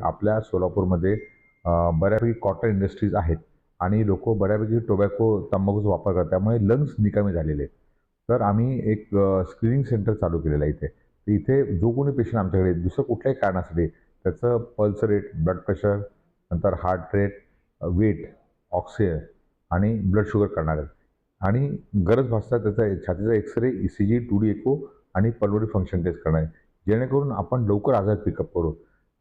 आपल्या सोलापूरमध्ये बऱ्यापैकी कॉटन इंडस्ट्रीज आहेत आणि लोक बऱ्यापैकी टोबॅको तंबाखूचा वापर करतात. त्यामुळे लंग्स निकामी झालेले आहेत. तर आम्ही एक स्क्रीनिंग सेंटर चालू केलेलं आहे इथे. तर इथे जो कोणी पेशंट आमच्याकडे दुसरं कुठल्याही कारणासाठी त्याचं पल्स रेट ब्लड प्रेशर नंतर हार्ट रेट वेट ऑक्सिजन आणि ब्लड शुगर करणार आहेत. आणि गरज भासता त्याचा छातीचा x ray E C G two D echo आणि पल्वरी फंक्शन टेस्ट करणार आहे जेणेकरून आपण लवकर आजार पिकअप करू.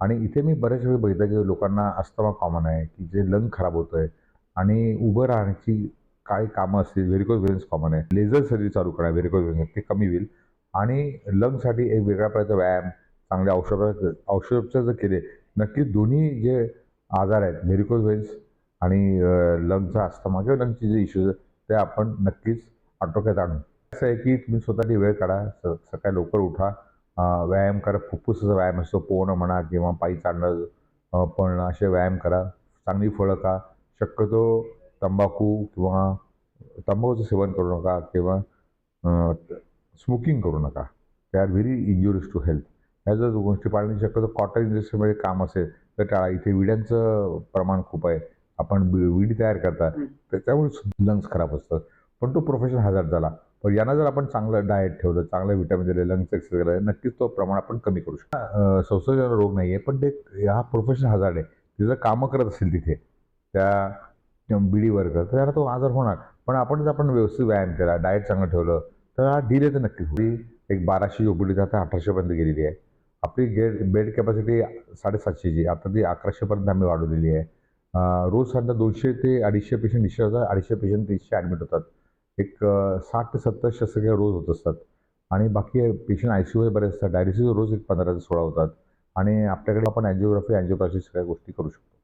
आणि इथे मी बऱ्याच वेळी बघितलं की लोकांना अस्थमा कॉमन आहे की जे लंग खराब होतं आहे आणि उभं राहण्याची काय कामं असतील व्हेरिकोज वेन्स कॉमन आहे. लेझर सर्जरी चालू करा व्हेरिकोज व्हेन्स ते कमी होईल. आणि लंगसाठी एक वेगळ्या प्रकारचा व्यायाम चांगले औषध औषधोपचार जर केले नक्कीच दोन्ही जे आजार आहेत व्हेरिकोज वेन्स आणि लंगचा अस्थमा किंवा लंगचे जे इश्यूज ते आपण नक्कीच आटोक्यात आणू. असं आहे की तुम्ही स्वतःची वेळ काढा स सकाळी लवकर उठा. व्यायाम करा. फुफ्फुसाचा व्यायाम असतो. पोहणं म्हणा किंवा पायी चालणं पळणं असे व्यायाम करा. चांगली फळं खा. शक्यतो तंबाखू किंवा तंबाखूचं सेवन करू नका किंवा स्मोकिंग करू नका. They are very injurious to health ह्या जर गोष्टी पाळणे शक्यतो कॉटन इंडस्ट्रीमध्ये काम असेल तर टाळा. इथे विड्यांचं प्रमाण खूप आहे. आपण विडी तयार करता. त्याच्यामुळे लंग्स खराब असतात. पण तो प्रोफेशनल हजार्ड झाला. पण यांना जर आपण चांगलं डाएट ठेवलं चांगलं विटॅमिन दिले लंग्स एक्सरसाइज केलं नक्कीच तो प्रमाण आपण कमी करू शकतो. संसर्गजन्य रोग नाही आहे पण ते हा प्रोफेशनल हजार्ड आहे. तिथं कामं करत असेल तिथे त्या बिडी वर्ग तर त्याला तो आजार होणार. पण आपण जर आपण व्यवस्थित व्यायाम केला डाएट चांगलं ठेवलं तर हा डिले तर नक्कीच होईल. एक बाराशे ओपीडी आता अठराशेपर्यंत गेलेली आहे. आपली गेट बेड कॅपॅसिटी साडेसातशेची आता ती अकराशेपर्यंत आम्ही वाढवलेली आहे. रोज साधारण दोनशे ते अडीचशे पेशंट डिस्चार्ज होतात अडीचशे पेशंट तीसशे ॲडमिट होतात. एक साठ ते सत्तर शस्त्रक्रिया रोज होत असतात. आणि बाकी पेशंट आय सी यूमध्ये बरेच असतात. डायलिसिस रोज एक पंधरा ते सोळा होतात. आणि आपल्याकडे आपण अँजिओग्राफी अँजिओप्लास्टी सगळ्या गोष्टी करू शकतो.